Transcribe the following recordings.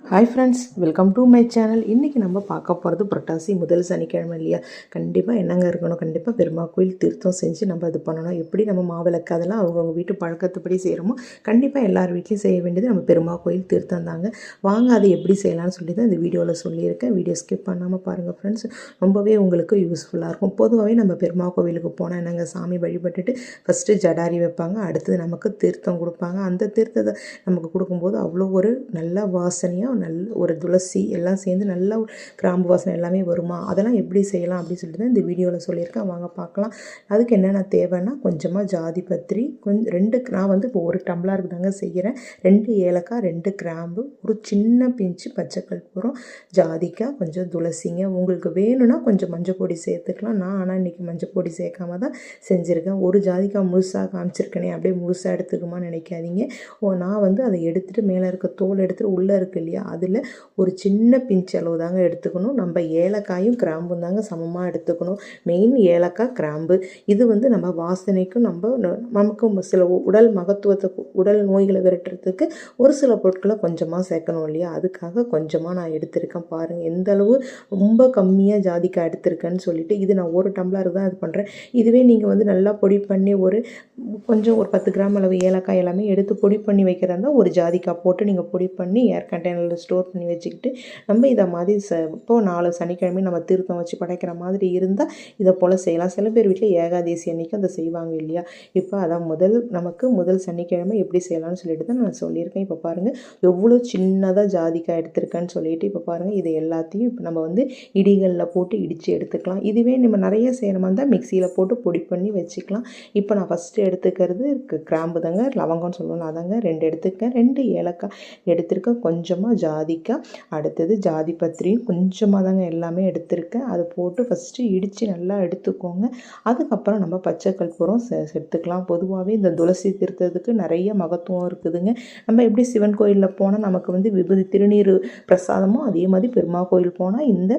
Hi friends welcome to my channel இன்றைக்கி நம்ம பார்க்க போகிறது புரட்டாசி முதல் சனிக்கிழமை இல்லையா? கண்டிப்பாக என்னங்க இருக்கணும்? கண்டிப்பாக பெருமா கோயில் திருத்தம் செஞ்சு நம்ம இது பண்ணணும். எப்படி நம்ம மாவிளக்கு அதெல்லாம் அவங்கவுங்க வீட்டு பழக்கத்துப்படி செய்கிறோமோ கண்டிப்பாக எல்லார் வீட்லேயும் செய்ய வேண்டியது நம்ம பெருமா கோயில் தீர்த்தம் தாங்க. வாங்க அதை எப்படி செய்யலாம்னு சொல்லி தான் இந்த வீடியோவில் சொல்லியிருக்கேன். வீடியோ ஸ்கிப் பண்ணாமல் பாருங்கள் ஃப்ரெண்ட்ஸ் ரொம்பவே உங்களுக்கு யூஸ்ஃபுல்லாக இருக்கும். பொதுவாகவே நம்ம பெருமா கோவிலுக்கு போனால் என்னங்க சாமி வழிபட்டுட்டு ஃபஸ்ட்டு ஜடாரி வைப்பாங்க. அடுத்தது நமக்கு தீர்த்தம் கொடுப்பாங்க. அந்த தீர்த்தத்தை நமக்கு கொடுக்கும்போது அவ்வளோ ஒரு நல்ல வாசனையாக நல்ல ஒரு துளசி எல்லாம் சேர்ந்து நல்லா ஒரு கிராம்பு வாசனை எல்லாமே வருமா? அதெல்லாம் எப்படி செய்யலாம் அப்படின்னு சொல்லிட்டு தான் இந்த வீடியோவில் சொல்லியிருக்கேன். வாங்க பார்க்கலாம். அதுக்கு என்னென்ன தேவைன்னா கொஞ்சமாக ஜாதி பத்திரி கொஞ்சம் ரெண்டு நான் வந்து இப்போ ஒரு டம்ளருக்கு தாங்க செய்கிறேன். ரெண்டு ஏலக்காய் ரெண்டு கிராம்பு ஒரு சின்ன பிஞ்சு பச்சை பூரம் ஜாதிக்காய் கொஞ்சம் துளசிங்க. உங்களுக்கு வேணும்னா கொஞ்சம் மஞ்சள் பொடி சேர்த்துக்கலாம். நான் ஆனால் இன்றைக்கி மஞ்சள் பொடி சேர்க்காம தான் செஞ்சுருக்கேன். ஒரு ஜாதிக்காய் முழுசாக காமிச்சிருக்கேனே அப்படியே முழுசாக எடுத்துக்குமான்னு நினைக்காதீங்க. ஓ நான் வந்து அதை எடுத்துகிட்டு மேலே இருக்க தோல் எடுத்துகிட்டு உள்ளே இருக்கு இல்லையா? அதில் ஒரு சின்ன பிஞ்ச் அளவு தாங்க எடுத்துக்கணும். நம்ம ஏலக்காயும் கிராம்பும் தாங்க சமமாக எடுத்துக்கணும். மெயின் ஏலக்காய் கிராம்பு. இது வந்து நம்ம வாசனைக்கும் நம்ம நமக்கும் சில உடல் மகத்துவத்தை உடல் நோய்களை விரட்டுறதுக்கு ஒரு சில பொருட்களை கொஞ்சமாக சேர்க்கணும் இல்லையா? அதுக்காக கொஞ்சமாக நான் எடுத்திருக்கேன் பாருங்கள் எந்த அளவு ரொம்ப கம்மியாக ஜாதிக்காய் எடுத்திருக்கேன்னு சொல்லிட்டு இது நான் ஒரு டம்ளர் தான் இது பண்ணுறேன் இதுவே நீங்கள் வந்து நல்லா பொடி பண்ணி ஒரு கொஞ்சம் ஒரு பத்து கிராம் அளவு ஏலக்காய் எல்லாமே எடுத்து பொடி பண்ணி வைக்கிறதா இருந்தால் ஒரு ஜாதிக்காய் போட்டு நீங்கள் பொடி பண்ணி ஏர் கண்டெய்னரில் ஸ்டோர் பண்ணி வச்சுக்கிட்டு நம்ம இதை மாதிரி ச இப்போ நாலு சனிக்கிழமை நம்ம தீர்த்தம் வச்சு படைக்கிற மாதிரி இருந்தால் இதை போல் செய்யலாம். சில பேர் வீட்டில் ஏகாதேசி அன்னைக்கு அதை செய்வாங்க இல்லையா? இப்போ அதான் முதல் நமக்கு முதல் சனிக்கிழமை எப்படி செய்யலாம்னு சொல்லிட்டு தான் நான் சொல்லியிருக்கேன். இப்போ பாருங்கள் எவ்வளோ சின்னதாக ஜாதிக்காய் எடுத்திருக்கேன்னு சொல்லிட்டு இப்போ பாருங்கள் இது எல்லாத்தையும் இப்போ நம்ம வந்து இடிகளில் போட்டு இடித்து எடுத்துக்கலாம். இதுவே நம்ம நிறைய செய்கிற மாதிரி இருந்தால் மிக்சியில் போட்டு பொடி பண்ணி வச்சுக்கலாம். இப்போ நான் ஃபஸ்ட்டு எடுத்துக்கிறது கிராம்பு தாங்க லவங்கம்னு சொல்லணும் அதாங்க ரெண்டு எடுத்துக்கேன். ரெண்டு ஏலக்காய் எடுத்திருக்கேன். கொஞ்சமாக ஜாதிக்காய் அடுத்தது ஜாதி பத்திரியும் கொஞ்சமாக தாங்க எல்லாமே எடுத்திருக்கேன். அது போட்டு ஃபஸ்ட்டு இடித்து நல்லா எடுத்துக்கோங்க. அதுக்கப்புறம் நம்ம பச்சை கற்பூரம் சே சேர்த்துக்கலாம் பொதுவாகவே இந்த துளசி தீர்த்ததுக்கு நிறைய மகத்துவம் இருக்குதுங்க. நம்ம எப்படி சிவன் கோயிலில் போனால் நமக்கு வந்து விபதி திருநீர் பிரசாதமோ அதே மாதிரி பெருமா கோயில் போனால் இந்த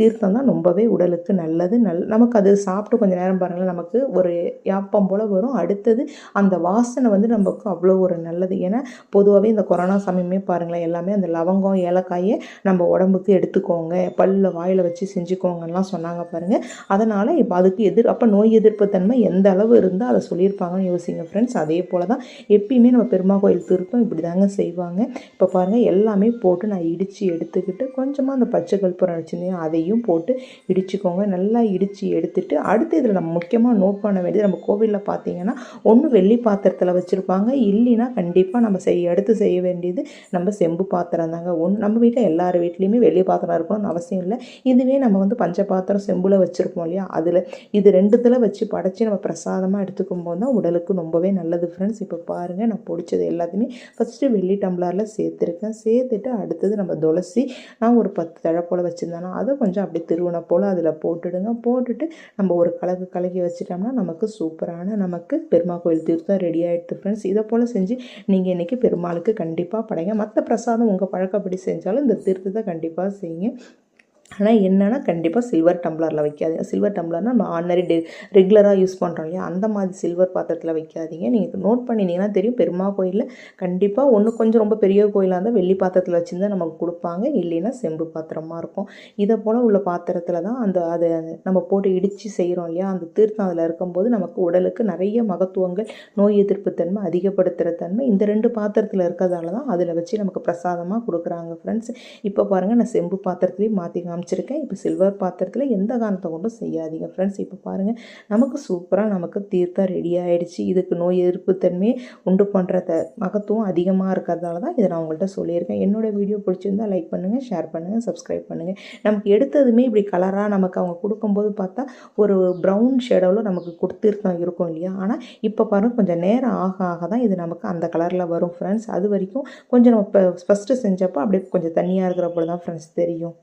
தீர்த்தம் தான் ரொம்பவே உடலுக்கு நல்லது. நல் நமக்கு அது சாப்பிட்டு கொஞ்சம் நேரம் பாருங்களேன். நமக்கு ஒரு யாப்பம் போல் வரும். அடுத்தது அந்த வாசனை வந்து நமக்கு அவ்வளோ ஒரு நல்லது. ஏன்னா பொதுவாகவே இந்த கொரோனா சமயமே பாருங்களேன். எல்லாமே அந்த லவங்கம் ஏலக்காயை நம்ம உடம்புக்கு எடுத்துக்கோங்க. பல்லில் வாயில் வச்சு செஞ்சுக்கோங்கலாம் சொன்னாங்க பாருங்கள் அதனால் இப்போ அதுக்கு எதிர் அப்போ நோய் எதிர்ப்பு தன்மை எந்த அளவு இருந்தால் அதை சொல்லியிருப்பாங்கன்னு யோசிங்க ஃப்ரெண்ட்ஸ் அதே போல் தான் எப்பயுமே நம்ம பெருமா கோயில் திருப்பம் இப்படி தாங்க செய்வாங்க. இப்போ பாருங்கள் எல்லாமே போட்டு நான் இடித்து எடுத்துக்கிட்டு கொஞ்சமாக அந்த பச்சை கற்பூரம் வச்சுருந்தேன். அதையும் போட்டு இடிச்சுக்கோங்க. நல்லா இடித்து எடுத்துட்டு அடுத்து இதில் நம்ம முக்கியமாக நோட் பண்ண வேண்டியது நம்ம கோவிலில் பார்த்தீங்கன்னா ஒன்று வெள்ளி பாத்திரத்தில் வச்சுருப்பாங்க. இல்லைன்னா கண்டிப்பாக நம்ம செய்ய எடுத்து செய்ய வேண்டியது நம்ம செம்பு பாத்திரம். தாங்க ஒன் நம்ம வீட்டில் எல்லார் வீட்லேயுமே வெள்ளி பாத்திரம் இருக்கணும்னு அவசியம் இல்லை. இதுவே நம்ம வந்து பஞ்ச பாத்திரம் செம்புல வச்சுருப்போம் இல்லையா? அதில் இது ரெண்டுத்தில் வச்சு படைச்சி நம்ம பிரசாதமாக எடுத்துக்கும் போது தான் உடலுக்கு ரொம்பவே நல்லது ஃப்ரெண்ட்ஸ் இப்போ பாருங்கள் நான் பிடிச்சது எல்லாத்தையுமே ஃபஸ்ட்டு வெள்ளி டம்ளரில் சேர்த்துருக்கேன். சேர்த்துட்டு அடுத்தது நம்ம துளசி நான் ஒரு பத்து தழை போல் வச்சுருந்தேன்னா அதை கொஞ்சம் அப்படியே திருவுணை போல் அதில் போட்டுடுங்க. போட்டுட்டு நம்ம ஒரு கலக்கு கலக்கி வச்சுட்டோம்னா நமக்கு சூப்பரான நமக்கு பெருமா கோயில் தீர்த்தம் ரெடி ஆகிடுது ஃப்ரெண்ட்ஸ் இதை போல் செஞ்சு நீங்கள் இன்றைக்கி பெருமாளுக்கு கண்டிப்பாக படைங்க. மற்ற பிரசாதம் உங்கள் பழக்கப்படி செஞ்சாலும் இந்த திருத்தத்தை கண்டிப்பாக செய்யுங்க. ஆனால் என்னென்னா கண்டிப்பாக சில்வர் டம்ளரில் வைக்காதீங்க. சில்வர் டம்ளர்னால் நம்ம ஆர்டினரி டெ ரெகுலராக யூஸ் பண்ணுறோம் இல்லையா? அந்த மாதிரி சில்வர் பாத்திரத்தில் வைக்காதீங்க. நீங்கள் நோட் பண்ணினீங்கன்னா தெரியும் பெருமா கோயிலில் கண்டிப்பாக ஒன்று கொஞ்சம் ரொம்ப பெரிய கோயிலாக இருந்தால் வெள்ளி பாத்திரத்தில் வச்சுருந்தா நமக்கு கொடுப்பாங்க. இல்லைன்னா செம்பு பாத்திரமாக இருக்கும். இதை போல் உள்ள பாத்திரத்தில் தான் அந்த அதை நம்ம போட்டு இடித்து செய்கிறோம் இல்லையா? அந்த தீர்த்தம் அதில் இருக்கும்போது நமக்கு உடலுக்கு நிறைய மகத்துவங்கள் நோய் எதிர்ப்பு தன்மை அதிகப்படுத்துகிற தன்மை இந்த ரெண்டு பாத்திரத்தில் இருக்கிறதால தான் அதில் வச்சு நமக்கு பிரசாதமாக கொடுக்குறாங்க ஃப்ரெண்ட்ஸ் இப்போ பாருங்கள் நான் செம்பு பாத்திரத்துலேயும் மாற்றி காமிச்சிருக்கேன். இப்போ சில்வர் பாத்திரத்தில் எந்த காரணத்தை கொண்டும் செய்யாதீங்க ஃப்ரெண்ட்ஸ் இப்போ பாருங்கள் நமக்கு சூப்பராக நமக்கு தீர்த்தம் ரெடி ஆகிடுச்சு இதுக்கு நோய் எதிர்ப்பு தன்மையை உண்டு பண்ணுற த மகத்துவம் அதிகமாக இருக்கிறதால தான் இதை நான் உங்கள்கிட்ட சொல்லியிருக்கேன். என்னோடய வீடியோ பிடிச்சிருந்தா லைக் பண்ணுங்கள் ஷேர் பண்ணுங்கள் சப்ஸ்கிரைப் பண்ணுங்கள் நமக்கு எடுத்ததுமே இப்படி கலராக நமக்கு அவங்க கொடுக்கும்போது பார்த்தா ஒரு ப்ரௌன் ஷேடோவில் நமக்கு கொடுத்துருக்கோம் இருக்கும் இல்லையா? ஆனால் இப்போ பாருங்கள் கொஞ்சம் நேரம் ஆக ஆக தான் இது நமக்கு அந்த கலரில் வரும் ஃப்ரெண்ட்ஸ் அது வரைக்கும் கொஞ்சம் நம்ம இப்போ ஃபஸ்ட்டு செஞ்சப்போ அப்படியே கொஞ்சம் தண்ணியாக இருக்கிற போல தான் ஃப்ரெண்ட்ஸ் தெரியும்.